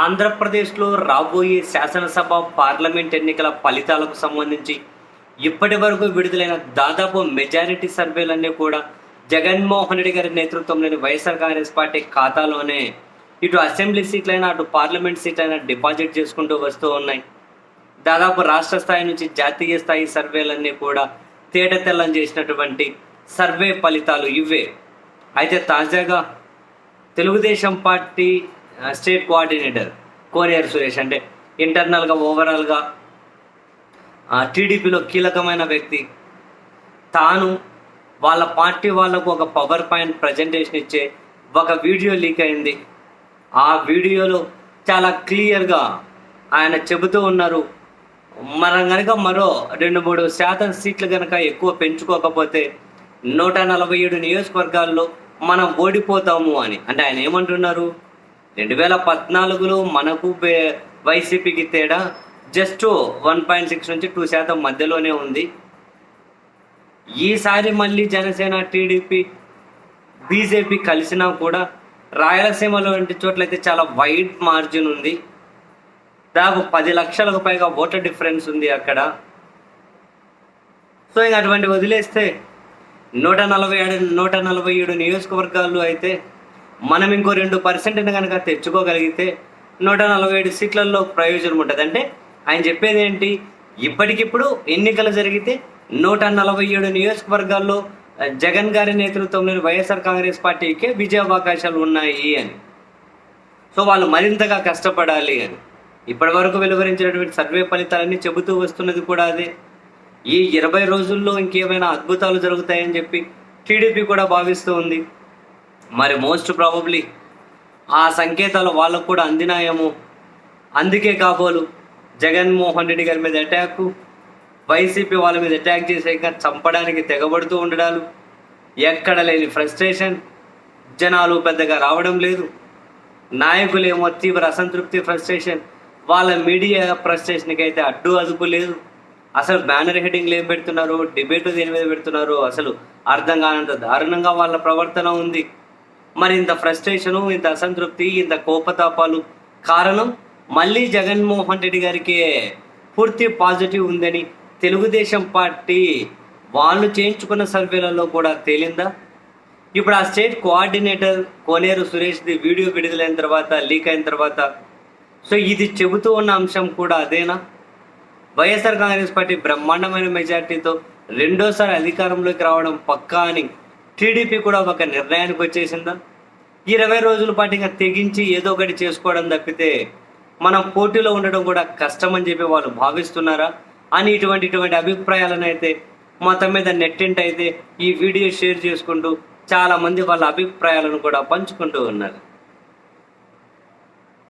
ఆంధ్రప్రదేశ్లో రాబోయే శాసనసభ పార్లమెంట్ ఎన్నికల ఫలితాలకు సంబంధించి ఇప్పటి వరకు విడుదలైన దాదాపు మెజారిటీ సర్వేలన్నీ కూడా జగన్మోహన్ రెడ్డి గారి నేతృత్వంలోని వైఎస్ఆర్ కాంగ్రెస్ పార్టీ ఖాతాలోనే ఇటు అసెంబ్లీ సీట్లైనా అటు పార్లమెంట్ సీట్లైనా డిపాజిట్ చేసుకుంటూ వస్తూ ఉన్నాయి. దాదాపు రాష్ట్ర స్థాయి నుంచి జాతీయ స్థాయి సర్వేలన్నీ కూడా తేట తెల్లం చేసినటువంటి సర్వే ఫలితాలు ఇవే. అయితే తాజాగా తెలుగుదేశం పార్టీ స్టేట్ కోఆర్డినేటర్ కోరియర్ సురేష్. అంటే ఇంటర్నల్గా ఓవరాల్గా టీడీపీలో కీలకమైన వ్యక్తి. తాను వాళ్ళ పార్టీ వాళ్ళకు ఒక పవర్ పాయింట్ ప్రజెంటేషన్ ఇచ్చే ఒక వీడియో లీక్ అయింది. ఆ వీడియోలో చాలా క్లియర్గా ఆయన చెబుతూ ఉన్నారు. మనం కనుక మరో రెండు మూడు శాతం సీట్లు కనుక ఎక్కువ పెంచుకోకపోతే నూట నలభై ఏడు నియోజకవర్గాల్లో మనం ఓడిపోతాము అని. అంటే ఆయన ఏమంటున్నారు? రెండు వేల పద్నాలుగులో మనకు వైసీపీకి తేడా జస్ట్ వన్ పాయింట్ సిక్స్ నుంచి టూ శాతం మధ్యలోనే ఉంది. ఈసారి మళ్ళీ జనసేన టీడీపీ బీజేపీ కలిసినా కూడా రాయలసీమలో వంటి చోట్లయితే చాలా వైడ్ మార్జిన్ ఉంది. దాదాపు పది లక్షలకు పైగా ఓటర్ డిఫరెన్స్ ఉంది అక్కడ. సో ఇంకా అటువంటి వదిలేస్తే నూట నలభై ఏడు నూట నలభై ఏడు నియోజకవర్గాల్లో అయితే మనం ఇంకో రెండు పర్సెంట్ని కనుక తెచ్చుకోగలిగితే నూట నలభై ఏడు సీట్లలో ప్రయోజనం ఉంటుంది. అంటే ఆయన చెప్పేది ఏంటి? ఇప్పటికిప్పుడు ఎన్నికలు జరిగితే నూట నలభై ఏడు నియోజకవర్గాల్లో జగన్ గారి నేతృత్వంలోని వైఎస్ఆర్ కాంగ్రెస్ పార్టీకే విజయావకాశాలు ఉన్నాయి అని. సో వాళ్ళు మరింతగా కష్టపడాలి అని. ఇప్పటి వరకు వెలువరించినటువంటి సర్వే ఫలితాలన్నీ చెబుతూ వస్తున్నది కూడా అదే. ఈ ఇరవై రోజుల్లో ఇంకేమైనా అద్భుతాలు జరుగుతాయని చెప్పి టీడీపీ కూడా భావిస్తూ ఉంది. మరి మోస్ట్ ప్రాబబ్లీ ఆ సంకేతాలు వాళ్ళకు కూడా అందినాయేమో. అందుకే కాబోలు జగన్మోహన్ రెడ్డి గారి మీద అటాక్ వైసీపీ వాళ్ళ మీద అటాక్ చేసాక చంపడానికి తెగబడుతూ ఉండడాలు. ఎక్కడ లేని ఫ్రస్ట్రేషన్ జనాలు పెద్దగా రావడం లేదు. నాయకులేమో తీవ్ర అసంతృప్తి ఫ్రస్ట్రేషన్ వాళ్ళ మీడియా ఫ్రస్ట్రేషన్కి అయితే అడ్డు అదుపు లేదు. అసలు బ్యానర్ హెడ్డింగ్లు ఏం పెడుతున్నారు డిబేట్ దేని మీద పెడుతున్నారు అసలు అర్థం కానంత దారుణంగా వాళ్ళ ప్రవర్తన ఉంది. మరి ఇంత ఫ్రస్ట్రేషను ఇంత అసంతృప్తి ఇంత కోపతాపాలు కారణం మళ్ళీ జగన్మోహన్ రెడ్డి గారికి పూర్తి పాజిటివ్ ఉందని తెలుగుదేశం పార్టీ వాళ్ళు చేయించుకున్న సర్వేలలో కూడా తేలిందా? ఇప్పుడు ఆ స్టేట్ కోఆర్డినేటర్ కోనేరు సురేష్ది వీడియో విడుదలైన తర్వాత లీక్ అయిన తర్వాత సో ఇది చెబుతూ ఉన్న అంశం కూడా అదేనా? వైఎస్ఆర్ కాంగ్రెస్ పార్టీ బ్రహ్మాండమైన మెజార్టీతో రెండోసారి అధికారంలోకి రావడం పక్కా అని టీడీపీ కూడా ఒక నిర్ణయానికి వచ్చేసిందా? ఇరవై రోజుల పాటు ఇంకా తెగించి ఏదో ఒకటి చేసుకోవడం తప్పితే మనం పోటీలో ఉండడం కూడా కష్టం అని చెప్పి వాళ్ళు భావిస్తున్నారా? అని ఇటువంటి ఇటువంటి అభిప్రాయాలను అయితే మొత్తం మీద నెట్టింట్ అయితే ఈ వీడియో షేర్ చేసుకుంటూ చాలా మంది వాళ్ళ అభిప్రాయాలను కూడా పంచుకుంటూ ఉన్నారు.